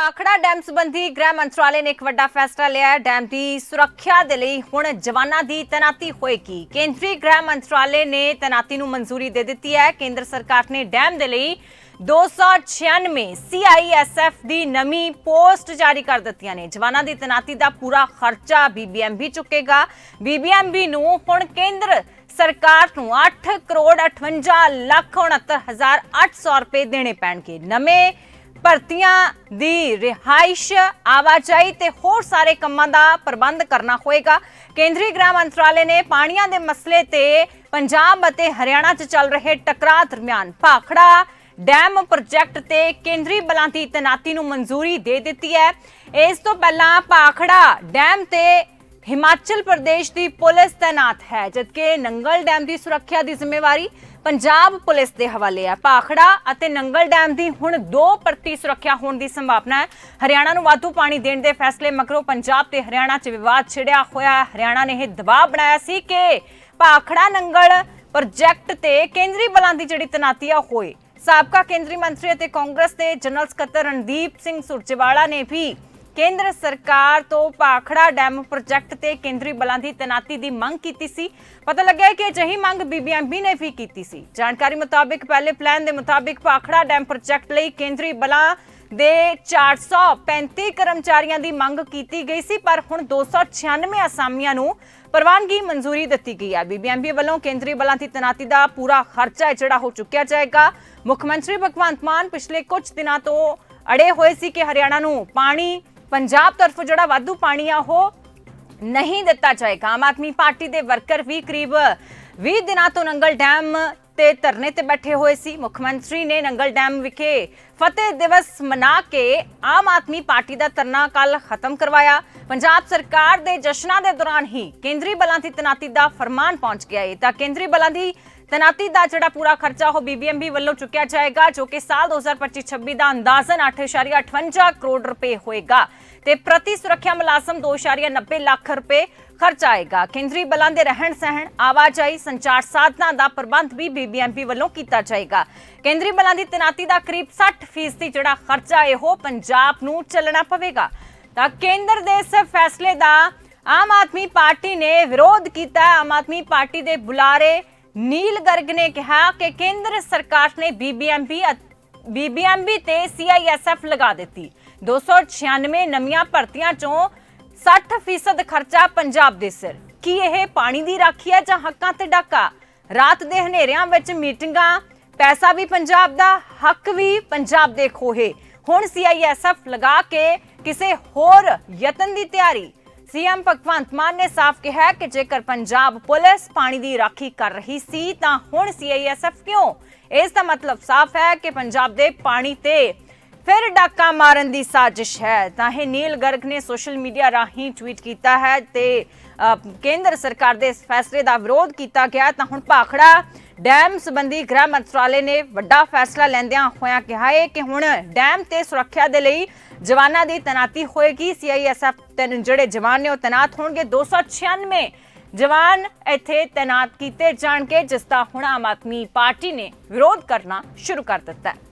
Bhakra dam ਸੰਬੰਧੀ ਗ੍ਰਹਿ ਮੰਤਰਾਲੇ ਨੇ ਇੱਕ ਵੱਡਾ ਫੈਸਲਾ ਲਿਆ ਹੈ। ਡੈਮ ਦੀ ਸੁਰੱਖਿਆ ਦੇ ਲਈ ਹੁਣ ਜਵਾਨਾਂ ਦੀ ਤੈਨਾਤੀ ਹੋਏਗੀ। ਕੇਂਦਰੀ ਗ੍ਰਹਿ ਮੰਤਰਾਲੇ ਨੇ ਤੈਨਾਤੀ ਨੂੰ ਮਨਜ਼ੂਰੀ ਦੇ ਦਿੱਤੀ ਹੈ। ਕੇਂਦਰ ਸਰਕਾਰ ਨੇ ਡੈਮ ਦੇ ਲਈ 296 CISF ਦੀ ਨਵੀਂ ਪੋਸਟ ਜਾਰੀ ਕਰ ਦਿੱਤੀਆਂ ਨੇ। ਜਵਾਨਾਂ ਦੀ ਤੈਨਾਤੀ ਦਾ ਪੂਰਾ ਖਰਚਾ BBMB ਚੁੱਕੇਗਾ। BBMB ਨੂੰ ਹੁਣ ਕੇਂਦਰ ਸਰਕਾਰ ਨੂੰ 8 ਕਰੋੜ 58 ਲੱਖ 69800 ਰੁਪਏ ਦੇਣੇ ਪੈਣਗੇ। ਨਵੇਂ ਭਰਤੀਆਂ ਦੀ ਰਿਹਾਇਸ਼, ਆਵਾਜਾਈ ਤੇ ਹੋਰ ਸਾਰੇ ਕੰਮਾਂ ਦਾ ਪ੍ਰਬੰਧ ਕਰਨਾ ਹੋਏਗਾ। ਕੇਂਦਰੀ ਗ੍ਰਹਿ ਮੰਤਰਾਲੇ ਨੇ ਪਾਣੀਆਂ ਦੇ ਮਸਲੇ ਤੇ ਪੰਜਾਬ ਅਤੇ ਹਰਿਆਣਾ 'ਚ ਚੱਲ ਰਹੇ ਟਕਰਾਅ ਦਰਮਿਆਨ ਭਾਖੜਾ ਡੈਮ ਪ੍ਰੋਜੈਕਟ ਤੇ ਕੇਂਦਰੀ ਬਲਾਂ ਦੀ ਤੈਨਾਤੀ ਨੂੰ ਮਨਜ਼ੂਰੀ ਦੇ ਦਿੱਤੀ ਹੈ। ਇਸ ਤੋਂ ਪਹਿਲਾਂ ਭਾਖੜਾ ਡੈਮ ਤੇ ਹਿਮਾਚਲ ਪ੍ਰਦੇਸ਼ ਦੀ ਪੁਲਿਸ ਤੈਨਾਤ ਹੈ, ਜਦਕਿ ਨੰਗਲ ਡੈਮ ਦੀ ਸੁਰੱਖਿਆ ਦੀ ਜ਼ਿੰਮੇਵਾਰੀ ਪੰਜਾਬ ਪੁਲਿਸ ਦੇ ਹਵਾਲੇ ਹੈ। ਭਾਖੜਾ ਅਤੇ ਨੰਗਲ ਡੈਮ ਦੀ ਹੁਣ ਦੋ ਪਰਤੀ ਸੁਰੱਖਿਆ ਹੋਣ ਦੀ ਸੰਭਾਵਨਾ ਹੈ। ਹਰਿਆਣਾ ਨੂੰ ਵਾਧੂ ਪਾਣੀ ਦੇਣ ਦੇ ਫੈਸਲੇ ਮਗਰੋਂ ਪੰਜਾਬ ਤੇ ਹਰਿਆਣਾ 'ਚ ਵਿਵਾਦ ਛਿੜਿਆ ਹੋਇਆ ਹਰਿਆਣਾ ਨੇ ਇਹ ਦਬਾਅ ਬਣਾਇਆ ਸੀ ਕਿ ਭਾਖੜਾ ਨੰਗਲ ਪ੍ਰੋਜੈਕਟ ਤੇ ਕੇਂਦਰੀ ਬਲਾਂ ਦੀ ਜਿਹੜੀ ਤੈਨਾਤੀ ਆ ਹੋਏ। ਸਾਬਕਾ ਕੇਂਦਰੀ ਮੰਤਰੀ ਅਤੇ ਕਾਂਗਰਸ ਦੇ ਜਨਰਲ ਸਕੱਤਰ ਰਣਦੀਪ ਸਿੰਘ ਸੁਰਜੇਵਾਲਾ ਨੇ ਵੀ ਕੇਂਦਰ ਸਰਕਾਰ ਤੋਂ ਭਾਖੜਾ ਡੈਮ ਪ੍ਰੋਜੈਕਟ ਤੇ ਕੇਂਦਰੀ ਬਲਾਂ ਦੀ ਤੈਨਾਤੀ ਦੀ ਮੰਗ ਕੀਤੀ ਸੀ। ਪਤਾ ਲੱਗਿਆ ਕਿ ਅਜਿਹੀ ਮੰਗ ਬੀਬੀਐਮਬੀ ਨੇ ਵੀ ਕੀਤੀ ਸੀ। ਜਾਣਕਾਰੀ ਮੁਤਾਬਿਕ ਪਹਿਲੇ ਪਲਾਨ ਦੇ ਮੁਤਾਬਿਕ ਭਾਖੜਾ ਡੈਮ ਪ੍ਰੋਜੈਕਟ ਲਈ ਕੇਂਦਰੀ ਬਲਾਂ ਦੇ 435 ਕਰਮਚਾਰੀਆਂ ਦੀ ਮੰਗ ਕੀਤੀ ਗਈ ਸੀ, ਪਰ ਹੁਣ 296 ਅਸਾਮੀਆਂ ਨੂੰ ਪ੍ਰਵਾਨਗੀ ਮਨਜ਼ੂਰੀ ਦਿੱਤੀ ਗਈ ਹੈ। ਬੀਬੀਐਮਬੀ ਵੱਲੋਂ ਕੇਂਦਰੀ ਬਲਾਂ ਦੀ ਤੈਨਾਤੀ ਦਾ ਪੂਰਾ ਖਰਚਾ ਜਿਹੜਾ ਹੋ ਚੁੱਕਿਆ ਜਾਏਗਾ। ਮੁੱਖ ਮੰਤਰੀ ਭਗਵੰਤ ਮਾਨ ਪਿਛਲੇ ਕੁਝ ਦਿਨਾਂ ਤੋਂ ਅੜੇ ਹੋਏ ਸੀ ਕਿ ਹਰਿਆਣਾ ਨੂੰ ਪਾਣੀ ਪੰਜਾਬ ਤਰਫੋਂ ਜਿਹੜਾ ਵਾਧੂ ਪਾਣੀ ਆ, ਉਹ ਨਹੀਂ ਦਿੱਤਾ ਜਾਏਗਾ। ਆਮ ਆਦਮੀ ਪਾਰਟੀ ਦੇ ਵਰਕਰ ਵੀ ਕਰੀਬ 20 ਦਿਨਾਂ ਤੋਂ ਨੰਗਲ ਡੈਮ ਤੇ ਧਰਨੇ ਤੇ ਬੈਠੇ ਹੋਏ ਸੀ। ਮੁੱਖ ਮੰਤਰੀ ਨੇ ਨੰਗਲ ਡੈਮ ਵਿਖੇ ਫਤਿਹ ਦਿਵਸ ਮਨਾ ਕੇ ਆਮ ਆਦਮੀ ਪਾਰਟੀ ਦਾ ਧਰਨਾ ਕੱਲ ਖਤਮ ਕਰਵਾਇਆ। ਪੰਜਾਬ ਸਰਕਾਰ ਦੇ ਜਸ਼ਨਾਂ ਦੇ ਦੌਰਾਨ ਹੀ ਕੇਂਦਰੀ ਬਲਾਂ ਦੀ ਤੈਨਾਤੀ ਦਾ ਫਰਮਾਨ ਪਹੁੰਚ ਗਿਆ ਹੈ ਤਾਂ ਕੇਂਦਰੀ ਬਲਾਂ ਦੀ ਤੈਨਾਤੀ ਦਾ ਜਿਹੜਾ ਪੂਰਾ ਖਰਚਾ ਉਹ ਬੀਬੀਐਮਬੀ ਵੱਲੋਂ ਚੁੱਕਿਆ ਜਾਏਗਾ, ਜੋ ਕਿ ਸਾਲ 2025-26 ਦਾ ਅੰਦਾਜ਼ਨ 8.58 ਕਰੋੜ ਰੁਪਏ ਹੋਏਗਾ ਤੇ ਪ੍ਰਤੀ ਸੁਰੱਖਿਆ ਮੁਲਾਜ਼ਮ 2.90 ਲੱਖ ਰੁਪਏ ਖਰਚ ਆਏਗਾ। ਕੇਂਦਰੀ ਬਲਾਂ ਦੇ ਰਹਿਣ ਸਹਿਣ, ਆਵਾਜਾਈ, ਸੰਚਾਰ ਸਾਧਨਾਂ ਦਾ ਪ੍ਰਬੰਧ ਵੀ ਬੀਬੀਐਮਬੀ ਵੱਲੋਂ ਕੀਤਾ ਜਾਏਗਾ। ਕੇਂਦਰੀ ਬਲਾਂ ਦੀ ਤੈਨਾਤੀ ਦਾ ਕਰੀਬ 60% ਜਿਹੜਾ ਖਰਚਾ ਹੈ, ਉਹ ਪੰਜਾਬ ਨੂੰ ਚੱਲਣਾ ਪਵੇਗਾ। ਤਾਂ ਕੇਂਦਰ ਦੇ ਇਸ ਫੈਸਲੇ ਦਾ ਆਮ ਆਦਮੀ ਪਾਰਟੀ ਨੇ ਵਿਰੋਧ ਕੀਤਾ। ਆਮ ਆਦਮੀ ਪਾਰਟੀ ਦੇ ਬੁਲਾਰੇ ਨੀਲ ਗਰਗ ਨੇ ਕਿਹਾ ਕਿ ਕੇਂਦਰ ਸਰਕਾਰ ਨੇ ਬੀਬੀਐਮਬੀ ਬੀਬੀਐਮਬੀ ਤੇ ਸੀਆਈਐਸਐਫ ਲਗਾ ਦਿੱਤੀ। 296 ਨਵੀਆਂ ਭਰਤੀਆਂ ਚੋਂ 60% ਖਰਚਾ ਪੰਜਾਬ ਦੇ ਸਿਰ। ਕੀ ਇਹ ਪਾਣੀ ਦੀ ਰਾਖੀ ਹੈ ਜਾਂ ਹੱਕਾਂ ਤੇ ਡਾਕਾ? ਰਾਤ ਦੇ ਹਨੇਰਿਆਂ ਵਿੱਚ ਮੀਟਿੰਗਾਂ, ਪੈਸਾ ਵੀ ਪੰਜਾਬ ਦਾ, ਹੱਕ ਵੀ ਪੰਜਾਬ ਦੇ ਖੋਹੇ। ਹੁਣ ਸੀਆਈਐਸਐਫ ਲਗਾ ਕੇ ਕਿਸੇ ਹੋਰ ਯਤਨ ਦੀ ਤਿਆਰੀ। ਸੀਐਮ ਭਗਵੰਤ ਮਾਨ ਨੇ ਸਾਫ਼ ਕਿਹਾ ਕਿ ਜੇਕਰ ਪੰਜਾਬ ਪੁਲਿਸ ਪਾਣੀ ਦੀ ਰਾਖੀ ਕਰ ਰਹੀ ਸੀ, ਤਾਂ ਹੁਣ ਸੀਆਈਐਸਐਫ ਕਿਉਂ? ਇਸ ਦਾ ਮਤਲਬ ਸਾਫ਼ ਹੈ ਕਿ ਪੰਜਾਬ ਦੇ ਪਾਣੀ ਤੇ ਫਿਰ ਡਾਕਾ ਮਾਰਨ ਦੀ ਸਾਜ਼ਿਸ਼ ਹੈ। ਤਾਂ ਇਹ ਨੀਲ ਗਰਗ ਨੇ ਸੋਸ਼ਲ ਮੀਡੀਆ ਰਾਹੀਂ ਟਵੀਟ ਕੀਤਾ ਹੈ ਤੇ ਕੇਂਦਰ ਸਰਕਾਰ ਦੇ ਇਸ ਫੈਸਲੇ ਦਾ ਵਿਰੋਧ ਕੀਤਾ ਗਿਆ। ਤਾਂ ਹੁਣ ਭਾਖੜਾ ਡੈਮ ਸੰਬੰਧੀ ਗ੍ਰਹਿ ਮੰਤਰਾਲੇ ਨੇ ਵੱਡਾ ਫੈਸਲਾ ਲੈਂਦਿਆਂ ਹੋਇਆਂ ਕਿਹਾ ਹੈ ਕਿ ਹੁਣ ਡੈਮ ਤੇ ਸੁਰੱਖਿਆ ਦੇ ਲਈ ਜਵਾਨਾਂ ਦੀ ਤੈਨਾਤੀ ਹੋਏਗੀ। ਸੀਆਈਐਸਐਫ ਜਿਹੜੇ ਜਵਾਨ ਨੇ ਉਹ ਤੈਨਾਤ ਹੋਣਗੇ। 296 ਜਵਾਨ ਇੱਥੇ ਤੈਨਾਤ ਕੀਤੇ ਜਾਣਗੇ, ਜਿਸ ਦਾ ਹੁਣ ਆਮ ਆਦਮੀ ਪਾਰਟੀ ਨੇ ਵਿਰੋਧ ਕਰਨਾ ਸ਼ੁਰੂ ਕਰ ਦਿੱਤਾ ਹੈ।